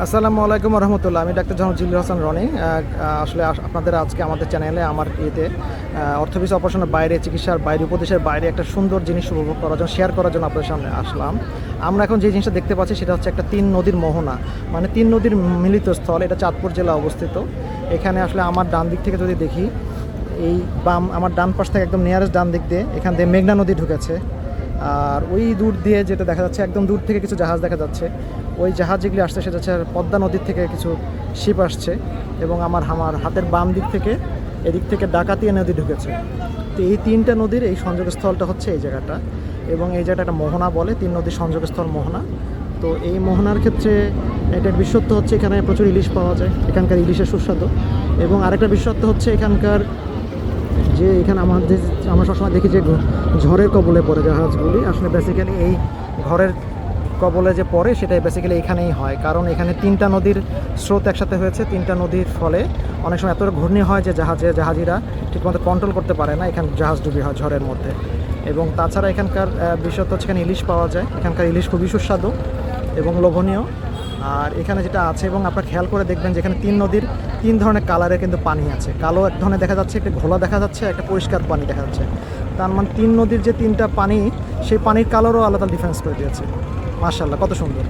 আসসালামু আলাইকুম রহমতুল্লাহ আমি ডাক্তার জাহান জিল্লুর হাসান রনি। আসলে আস- আপনাদের আজকে আমাদের চ্যানেলে আমার ইয়েতে অর্থোপিস অপারেশনের বাইরে, চিকিৎসার বাইরে, উপদেশের বাইরে একটা সুন্দর জিনিস উপভোগ করার জন্য শেয়ার করার জন্য আপনাদের সামনে আসলাম। আমরা এখন যে জিনিসটা দেখতে পাচ্ছি, সেটা হচ্ছে একটা তিন নদীর মোহনা। মানে তিন নদীর মিলিত স্থল, এটা চাঁদপুর জেলা অবস্থিত। এখানে আসলে আমার ডান দিক থেকে যদি দেখি, এই বাম, আমার ডান পাশ থেকে একদম নিয়ারেস্ট ডান দিক দিয়ে, এখান দিয়ে মেঘনা নদী ঢুকেছে। আর ওই দূর দিয়ে যেটা দেখা যাচ্ছে, একদম দূর থেকে কিছু জাহাজ দেখা যাচ্ছে। ওই জাহাজ যেগুলি আসছে সেটা হচ্ছে পদ্মা নদীর থেকে কিছু শিপ আসছে এবং আমার আমার হাতের বাম দিক থেকে এদিক থেকে ডাকাতিয়া নদী ঢুকেছে। তো এই তিনটা নদীর এই সংযোগস্থলটা হচ্ছে এই জায়গাটা এবং এই জায়গাটা একটা মোহনা বলে, তিন নদীর সংযোগস্থল মোহনা। তো এই মোহনার ক্ষেত্রে এটার বিশ্বত্ব হচ্ছে এখানে প্রচুর ইলিশ পাওয়া যায়, এখানকার ইলিশের সুস্বাদু। এবং আরেকটা বিশ্বত্ব হচ্ছে এখানকার যে এখানে আমাদের আমরা সবসময় দেখি যে ঝড়ের কবলে পড়ে জাহাজগুলি। আসলে বেসিক্যালি এই ঘরের কবলে যে পড়ে সেটাই বেসিক্যালি এখানেই হয়। কারণ এখানে তিনটা নদীর স্রোত একসাথে হয়েছে, তিনটা নদীর ফলে। অনেক সময় এতটা ঘূর্ণি হয় যে জাহাজে জাহাজিরা ঠিকমতো কন্ট্রোল করতে পারে না, এখানে জাহাজ ডুবি হয় ঝড়ের মধ্যে। এবং তাছাড়া এখানকার বিশেষত হচ্ছে এখানে ইলিশ পাওয়া যায়। এখানকার ইলিশ খুবই সুস্বাদু এবং লোভনীয়। আর এখানে যেটা আছে এবং আপনারা খেয়াল করে দেখবেন যে এখানে তিন নদীর তিন ধরনের কালারের কিন্তু পানি আছে। কালো এক ধরনের দেখা যাচ্ছে, একটা ঘোলা দেখা যাচ্ছে, একটা পরিষ্কার পানি দেখা যাচ্ছে। তার মানে তিন নদীর যে তিনটা পানি, সেই পানির কালারও আলাদা ডিফারেন্স করে দিয়েছে। মার্শাল্লাহ কত সুন্দর।